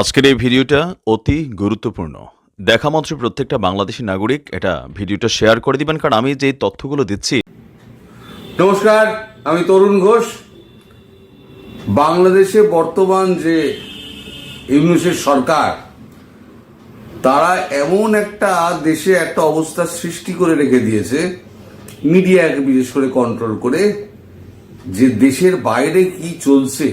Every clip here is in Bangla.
আজকের এই ভিডিওটা অতি গুরুত্বপূর্ণ। দেখা মাত্র প্রত্যেকটা বাংলাদেশি নাগরিক এটা ভিডিওটা শেয়ার করে দিবেন, কারণ আমি যে তথ্যগুলো দিচ্ছি। নমস্কার, আমি তরুণ ঘোষ। বাংলাদেশে বর্তমান যে ইউনুসের সরকার, তারা এমন একটা দেশে একটা অবস্থা সৃষ্টি করে রেখে দিয়েছে, মিডিয়াকে বিশেষ করে কন্ট্রোল করে, যে দেশের বাইরে কি চলছে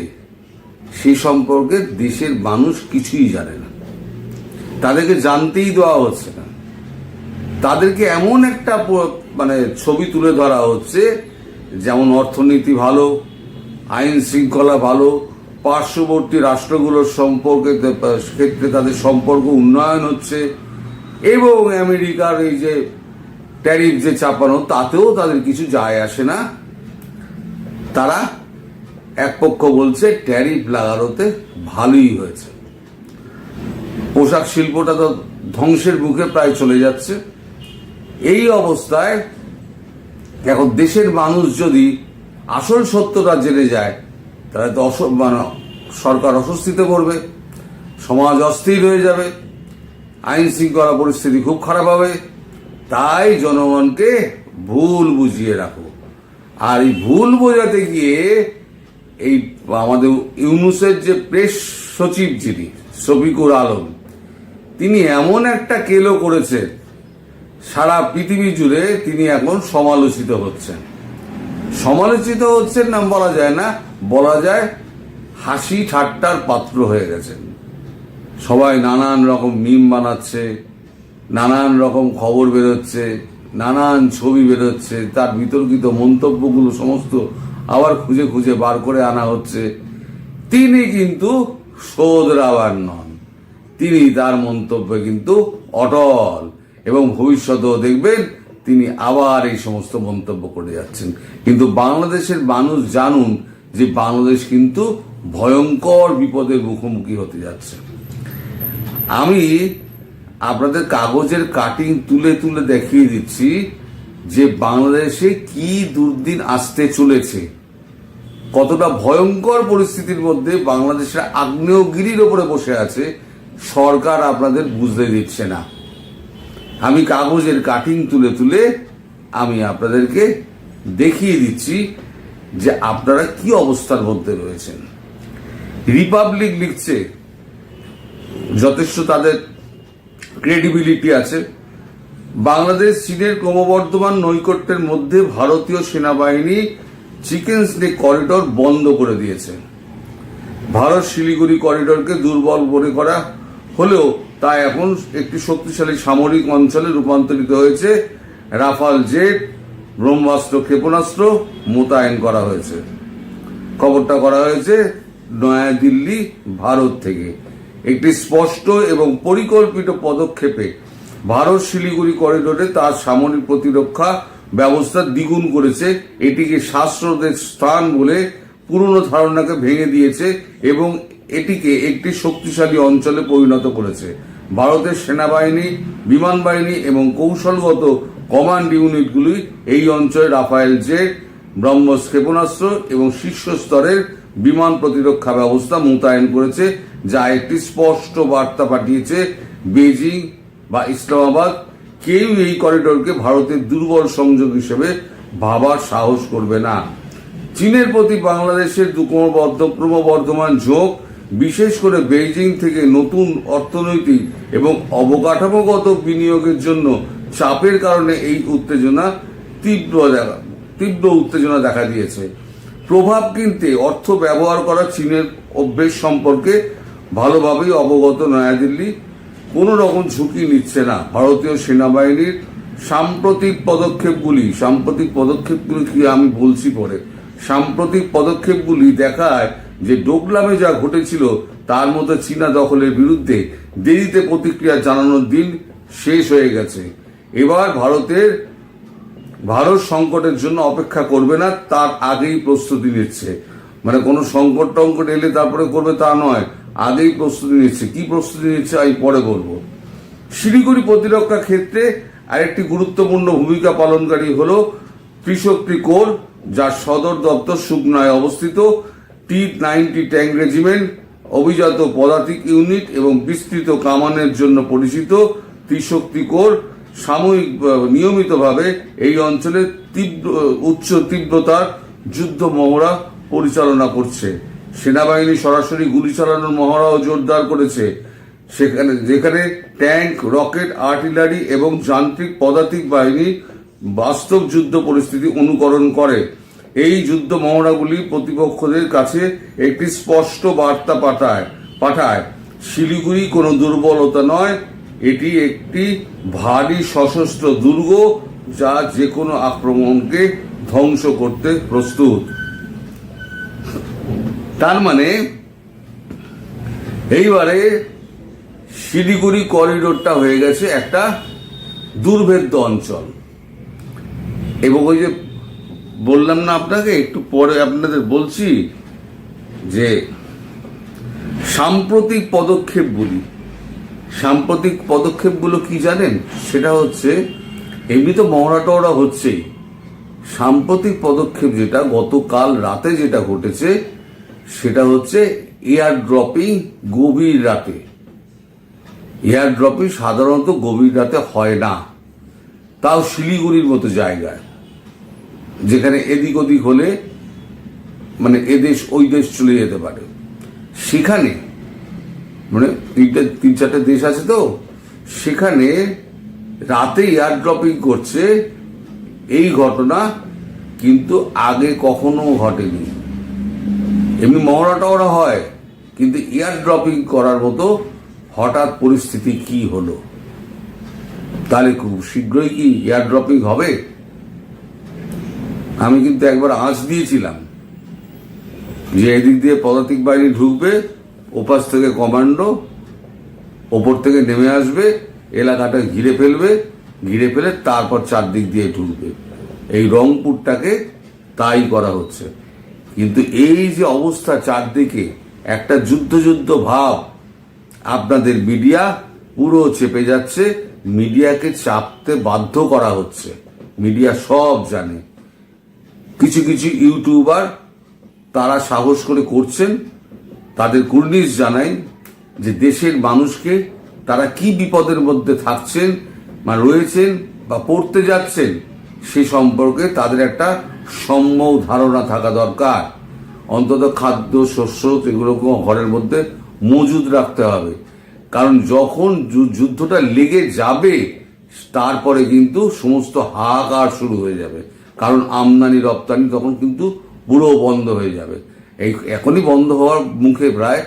সেই সম্পর্কে দেশের মানুষ কিছুই জানে না। তাদেরকে জানতেই দেওয়া হচ্ছে না। তাদেরকে এমন একটা মানে ছবি তুলে ধরা হচ্ছে, যেমন অর্থনীতি ভালো, আইন শৃঙ্খলা ভালো, পার্শ্ববর্তী রাষ্ট্রগুলোর সম্পর্কে ক্ষেত্রে তাদের সম্পর্ক উন্নয়ন হচ্ছে, এবং আমেরিকার এই যে ট্যারিফ যে চাপানো, তাতেও তাদের কিছু যায় আসে না। তারা এক পক্ষ বলছে ট্যারিফ লাগানোতে ভালোই হয়েছে। পোশাক শিল্পটা তো ধ্বংসের মুখে প্রায় চলে যাচ্ছে। এই অবস্থায় এখন দেশের মানুষ যদি আসল সত্যটা জেনে যায়, তাহলে তো মানে সরকার অস্বস্তিতে পড়বে, সমাজ অস্থির হয়ে যাবে, আইন শৃঙ্খলা পরিস্থিতি খুব খারাপ হবে। তাই জনগণকে ভুল বুঝিয়ে রাখো। আর এই ভুল বোঝাতে গিয়ে এই আমাদের ইউনুসের যে প্রেস সচিব যিনি, শফিকুর আলম, তিনি এমন একটা কেলো করেছেন, সারা পৃথিবী জুড়ে তিনি এখন সমালোচিত হচ্ছেন। সমালোচিত হচ্ছেন না বলা যায় না, বলা যায় হাসি ঠাট্টার পাত্র হয়ে গেছেন। সবাই নানান রকম মিম বানাচ্ছে, নানান রকম খবর বেরোচ্ছে, নানান ছবি বেরোচ্ছে, তার বিতর্কিত মন্তব্যগুলো, সমস্ত আবার খুঁজে খুঁজে বার করে আনা হচ্ছে। তিনি কিন্তু শোধরাবার নন। তিনি তার মন্তব্যে কিন্তু অটল এবং ভবিষ্যতেও দেখবেন তিনি আবার এই সমস্ত মন্তব্য করে যাচ্ছেন। কিন্তু বাংলাদেশের মানুষ জানুন যে বাংলাদেশ কিন্তু ভয়ঙ্কর বিপদের মুখোমুখি হতে যাচ্ছে। আমি আপনাদের কাগজের কাটিং তুলে তুলে দেখিয়ে দিচ্ছি যে বাংলাদেশে কি দুর্দিন আসতে চলেছে। কতটা ভয়ঙ্কর পরিস্থিতির মধ্যে বাংলাদেশের আগ্নেয়গিরির ওপরে বসে আছে, সরকার আপনাদের বুঝতে দিচ্ছে না। আমি কাগজের কাটিং তুলে তুলে আমি আপনাদেরকে দেখিয়ে দিচ্ছি যে আপনারা কি অবস্থার মধ্যে রয়েছেন। রিপাবলিক লিখছে, যথেষ্ট তাদের ক্রেডিবিলিটি আছে। বাংলাদেশ, চীনের ক্রমবর্ধমান নৈকট্যের মধ্যে ভারতীয় সেনাবাহিনী চিকেন স্নেক করিডোর বন্ধ করে দিয়েছে। ভারত শিলিগুড়ি করিডোরকে দুর্বল মনে করা হলেও তা এখন একটি শক্তিশালী সামরিক অঞ্চলে রূপান্তরিত হয়েছে। রাফাল জেট, ব্রহ্মাস্ত্র ক্ষেপণাস্ত্র মোতায়েন করা হয়েছে। খবরটা করা হয়েছে নয়াদিল্লি, ভারত থেকে। একটি স্পষ্ট এবং পরিকল্পিত পদক্ষেপে ভারত শিলিগুড়ি করিডোরে তার সামরিক প্রতিরক্ষা ব্যবস্থা দ্বিগুণ করেছে। এটিকে শাস্ত্রদের স্থান বলে পুরনো ধারণাকে ভেঙে দিয়েছে এবং এটিকে একটি শক্তিশালী অঞ্চলে পরিণত করেছে। ভারতের সেনাবাহিনী, বিমান বাহিনী এবং কৌশলগত কমান্ড ইউনিটগুলি এই অঞ্চলে রাফায়েল জেট, ব্রহ্মস ক্ষেপণাস্ত্র এবং শীর্ষ স্তরের বিমান প্রতিরক্ষা ব্যবস্থা মোতায়েন করেছে, যা একটি স্পষ্ট বার্তা পাঠিয়েছে বেজিং বা ইসলামাবাদ কেউ এই করিডোরকে ভারতের দুর্বল সংযোগ হিসেবে ভাবার সাহস করবে না। চীনের প্রতি বাংলাদেশের ক্রমবর্ধ ক্রমবর্ধমান ঝোঁক, বিশেষ করে বেইজিং থেকে নতুন অর্থনৈতিক এবং অবকাঠামোগত বিনিয়োগের জন্য চাপের কারণে এই উত্তেজনা তীব্র তীব্র উত্তেজনা দেখা দিয়েছে। প্রভাব কিনতে অর্থ ব্যবহার করা চীনের অভ্যেস সম্পর্কে ভালোভাবেই অবগত নয়াদিল্লি কোনো রকম ঝুঁকি নিচ্ছে না। ভারতীয় সেনাবাহিনীর সাম্প্রতিক পদক্ষেপগুলি সাম্প্রতিক পদক্ষেপগুলি কি আমি বলছি পরে? সাম্প্রতিক পদক্ষেপগুলি দেখায় যে ডোকলামে যা ঘটেছিল, তার মধ্যে চীনা দখলের বিরুদ্ধে দেরিতে প্রতিক্রিয়া জানানোর দিন শেষ হয়ে গেছে। এবার ভারতের, ভারত সংকটের জন্য অপেক্ষা করবে না, তার আগেই প্রস্তুতি নিচ্ছে। মানে কোনো সংকট টঙ্কট এলে তারপরে করবে তা নয়। আগেই প্রস্তুতি নিচ্ছে। কি প্রস্তুতি নিচ্ছে আমি পরে বলব। শিলিগুড়ি প্রতিরক্ষা ক্ষেত্রে আরেকটি গুরুত্বপূর্ণ ভূমিকা পালনকারী হল ত্রিশক্তি কোর যার সদর দপ্তর সুগনায় অবস্থিত। টি নাইনটি ট্যাঙ্ক রেজিমেন্ট, অভিজাত পদাতিক ইউনিট এবং বিস্তৃত কামানের জন্য পরিচিত ত্রিশক্তি কোর সাময়িক নিয়মিতভাবে এই অঞ্চলে তীব্র, উচ্চ তীব্রতার যুদ্ধ মহড়া পরিচালনা করছে। সেনাবাহিনী সরাসরি গুলি চালানোর মহড়াও জোরদার করেছে। সেখানে যেখানে ট্যাঙ্ক, রকেট, আর্টিলারি এবং যান্ত্রিক পদাতিক বাহিনী বাস্তব যুদ্ধ পরিস্থিতি অনুকরণ করে। এই যুদ্ধ মহড়াগুলি প্রতিপক্ষদের কাছে একটি স্পষ্ট বার্তা পাঠায় পাঠায়, শিলিগুড়ি কোনো দুর্বলতা নয়, এটি একটি ভারী সশস্ত্র দুর্গ যা যে কোনো আক্রমণকে ধ্বংস করতে প্রস্তুত। তার মানে এইবারে শিলিগুড়ি করিডোরটা হয়ে গেছে একটা দুর্ভেদ্য অঞ্চল। এবং ওই যে বললাম না আপনাকে, একটু পরে আপনাদের বলছি যে সাম্প্রতিক পদক্ষেপগুলি, সাম্প্রতিক পদক্ষেপগুলো কি জানেন? সেটা হচ্ছে, এমনি তো মহড়া টহড়া হচ্ছেই। সাম্প্রতিক পদক্ষেপ যেটা গতকাল রাতে যেটা ঘটেছে সেটা হচ্ছে এয়ার ড্রপিং গভীর রাতে। এয়ার ড্রপিং সাধারণত গভীর রাতে হয় না। তাও শিলিগুড়ির মতো জায়গায়। যেখানে এদিক ওদিক হলে মানে এদেশ, ওই দেশ চলে যেতে পারে। সেখানে মানে তিনটে, তিন চারটে দেশ আছে তো, সেখানে রাতে এয়ার ড্রপিং করছে। এই ঘটনা কিন্তু আগে কখনো ঘটেনি। এমনি মহড়া টহড়া হয়, কিন্তু এয়ার ড্রপিং করার মতো হঠাৎ পরিস্থিতি কি হলো? তাহলে খুব শীঘ্রই কি এয়ার ড্রপিং হবে? আমি কিন্তু একবার আঁচ দিয়েছিলাম যে এদিক দিয়ে পদাতিক বাহিনী ঢুকবে, ওপাশ থেকে কমান্ডো, ওপর থেকে নেমে আসবে, এলাকাটা ঘিরে ফেলবে, ঘিরে ফেলে তারপর চারদিক দিয়ে ঢুকবে। এই রংপুরটাকে তাই করা হচ্ছে। কিন্তু এই যে অবস্থা চারদিকে, একটা যুদ্ধ যুদ্ধ ভাব, আপনাদের মিডিয়া পুরো চেপে যাচ্ছে, মিডিয়াকে চাপতে বাধ্য করা হচ্ছে। মিডিয়া সব জানে। কিছু কিছু ইউটিউবার তারা সাহস করে করছেন, তাদের কুর্নিশ জানাই যে দেশের মানুষকে তারা কি বিপদের মধ্যে থাকছেন বা রয়েছেন বা পড়তে যাচ্ছেন, সে সম্পর্কে তাদের একটা সম্যক ধারণা থাকা দরকার। অন্তত খাদ্য, শস্য এগুলোকে ঘরের মধ্যে মজুদ রাখতে হবে। কারণ যখন যুদ্ধটা লেগে যাবে, তারপরে কিন্তু সমস্ত হাহাকার শুরু হয়ে যাবে। কারণ আমদানি, রপ্তানি তখন কিন্তু পুরো বন্ধ হয়ে যাবে। এই এখনই বন্ধ হওয়ার মুখে প্রায়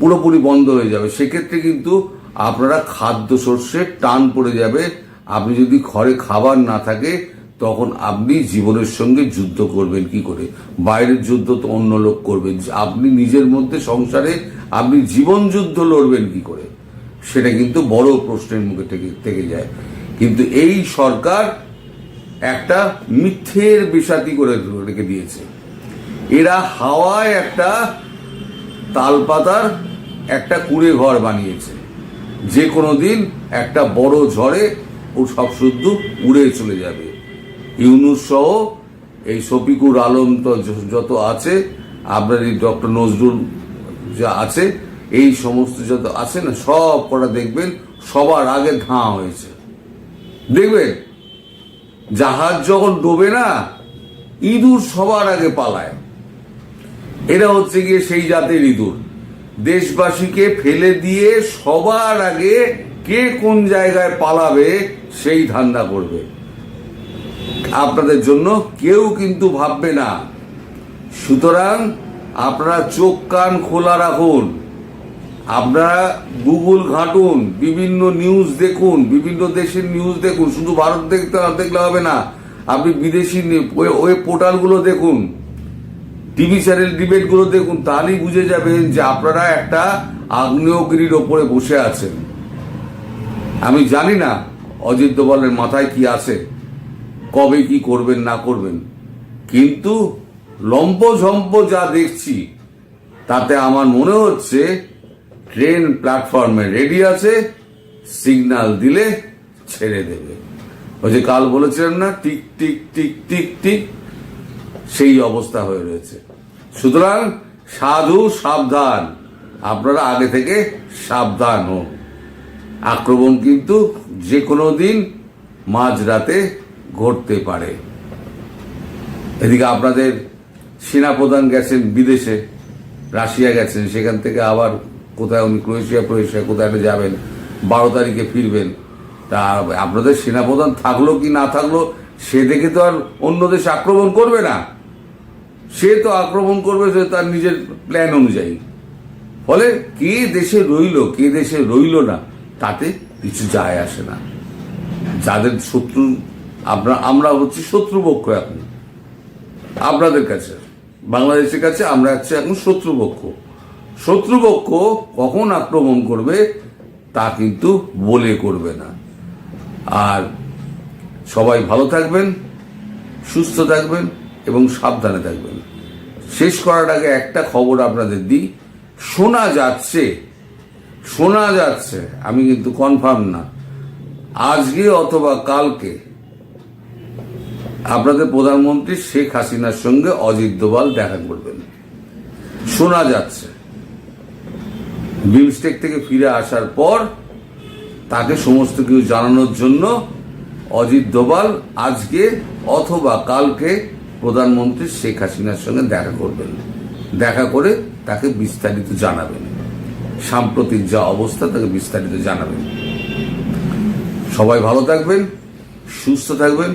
পুরোপুরি বন্ধ হয়ে যাবে। সেক্ষেত্রে কিন্তু আপনারা খাদ্য শস্যের টান পড়ে যাবে। আপনি যদি ঘরে খাবার না থাকে তখন আপনি জীবনের সঙ্গে যুদ্ধ করবেন কি করে? বাইরের যুদ্ধ তো অন্য লোক করবেন। আপনি নিজের মধ্যে সংসারে আপনি জীবন যুদ্ধ লড়বেন কি করে? সেটা কিন্তু বড় প্রশ্নের মুখে থেকে থেকে যায়। কিন্তু এই সরকার একটা মিথ্যের বিষাতি করে রেখে দিয়েছে। এরা হাওয়ায় একটা তালপাতার একটা কুড়ে ঘর বানিয়েছে। যে কোনো দিন একটা বড় ঝড়ে ও সব শুদ্ধ উড়ে চলে যাবে। ইউনুস সহ এই শফিকুর আলম তো যত আছে আপনার এই ডক্টর নজরুল যা আছে, এই সমস্ত যত আছে না, সব কটা দেখবেন, সবার আগে ধাঁ হয়েছে। দেখবেন, জাহাজ যখন ডোবে না, ইঁদুর সবার আগে পালায়। এরা হচ্ছে গিয়ে সেই জাতের ইঁদুর। দেশবাসীকে ফেলে দিয়ে সবার আগে কে কোন জায়গায় পালাবে, সেই ধান্দা করবে। আপনাদের জন্য কেউ কিন্তু ভাববে না। সুতরাং আপনারা চোখ কান খোলা রাখুন। আপনারা গুগল ঘাঁটুন, বিভিন্ন নিউজ দেখুন, বিভিন্ন দেশের নিউজ দেখুন। শুধু ভারত দেখতে দেখলে হবে না। আপনি বিদেশি ওয়েব পোর্টালগুলো দেখুন। টিভি চ্যানেল ডিবেটগুলো দেখুন, তাহলেই বুঝে যাবেন যে আপনারা একটা আগ্নেয়গিরির ওপরে বসে আছেন। আমি জানি না অজিত দোভালের মাথায় কি আছে। কবে কি করবেন, না করবেন। কিন্তু লম্পঝম্প যা দেখছি, তাতে আমার মনে হচ্ছে ট্রেন প্ল্যাটফর্মে রেডি আছে সিগন্যাল দিলে ছেড়ে দেবে। ওই যে কাল বলেছিলাম না, টিক টিক টিক টিক টিক, সেই অবস্থা হয়ে রয়েছে। সুতরাং সাধু সাবধান, আপনারা আগে থেকে সাবধান হন। আক্রমণ কিন্তু যে কোনো দিন মাঝরাতে ঘটতে পারে। এদিকে আপনাদের সেনাপ্রধান গেছেন বিদেশে, রাশিয়া গেছেন, সেখান থেকে আবার কোথায় উনি ক্রোয়েশিয়া ক্রোয়েশিয়া কোথায় যাবেন, বারো তারিখে ফিরবেন। তা আপনাদের সেনাপ্রধান থাকল কি না থাকল, সে দেখে তো আর অন্য দেশ আক্রমণ করবে না। সে তো আক্রমণ করবে সে তার নিজের প্ল্যান অনুযায়ী। ফলে কে দেশে রইল, কে দেশে রইল না, তাতে কিছু যায় আসে না। যাদের শত্রু আমরা আমরা হচ্ছি শত্রুপক্ষ এখন। আপনাদের কাছে, বাংলাদেশের কাছে আমরা হচ্ছে এখন শত্রুপক্ষ। শত্রুপক্ষ কখন আক্রমণ করবে, তা কিন্তু বলে করবে না। আর সবাই ভালো থাকবেন, সুস্থ থাকবেন এবং সাবধানে থাকবেন। শেষ করার আগে একটা খবর আপনাদের দিই। শোনা যাচ্ছে শোনা যাচ্ছে, আমি কিন্তু কনফার্ম না। আজকে অথবা কালকে আপনাদের প্রধানমন্ত্রী শেখ হাসিনার সঙ্গে অজিত দোভাল দেখা করবেন। শোনা যাচ্ছে। বিমস্টেক থেকে ফিরে আসার পর তাকে সমস্ত কিছু জানানোর জন্য অজিত দোভাল আজকে অথবা কালকে প্রধানমন্ত্রী শেখ হাসিনার সঙ্গে দেখা করবেন। দেখা করে তাকে বিস্তারিত জানাবেন। সাম্প্রতিক যা অবস্থা তাকে বিস্তারিত জানাবেন। সবাই ভালো থাকবেন, সুস্থ থাকবেন।